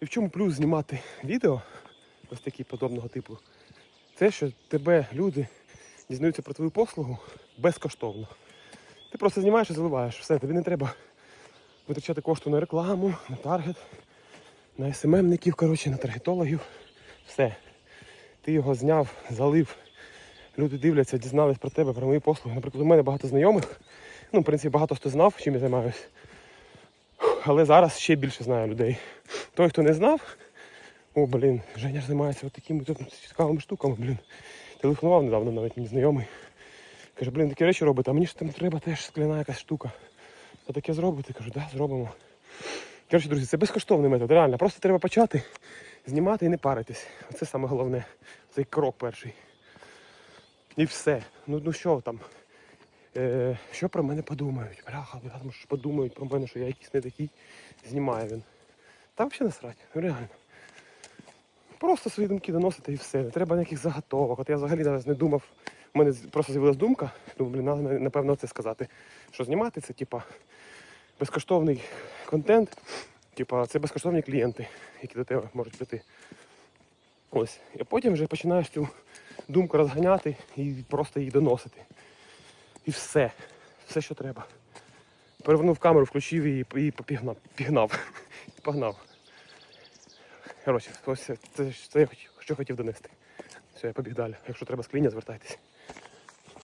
І в чому плюс знімати відео ось такі подобного типу? Це, що тебе люди дізнаються про твою послугу безкоштовно. Ти просто знімаєш і заливаєш. Все, тобі не треба витрачати кошти на рекламу, на таргет, на СММників, коротше, на таргетологів. Все. Ти його зняв, залив. Люди дивляться, дізнались про тебе, про мої послуги. Наприклад, у мене багато знайомих. Ну, в принципі, багато хто знав, чим я займаюся. Але зараз ще більше знаю людей. Той, хто не знав, о, блін, Женя займається от такими тут цікавими штуками, блін. Телефонував недавно навіть мій знайомий. Каже, блін, такі речі робите, а мені ж там треба теж скляна якась штука. А таке зробити? Кажу, да, зробимо. Коротше, друзі, це безкоштовний метод, реально. Просто треба почати знімати і не паритись. Це саме головне. Цей крок перший. І все. Ну, ну що там? Е, що про мене подумають? Бляха, подумають про мене, що я якийсь не такий. Знімає він. Та взагалі насрать, ну реально. Просто свої думки доносити і все. Не треба ніяких заготовок. От я взагалі навіть не думав. У мене просто з'явилась думка, думаю, блін, треба напевно це сказати. Що знімати це, типа, безкоштовний контент, типа, це безкоштовні клієнти, які до тебе можуть прийти. Ось. І потім вже починаєш цю думку розганяти і просто її доносити. І все. Все, що треба. Перевернув камеру, включив її і. Пігнав. Погнав. Коротше, ось це, це, я хотів- що хотів донести. Все, я побіг далі. Якщо треба скління, звертайтесь.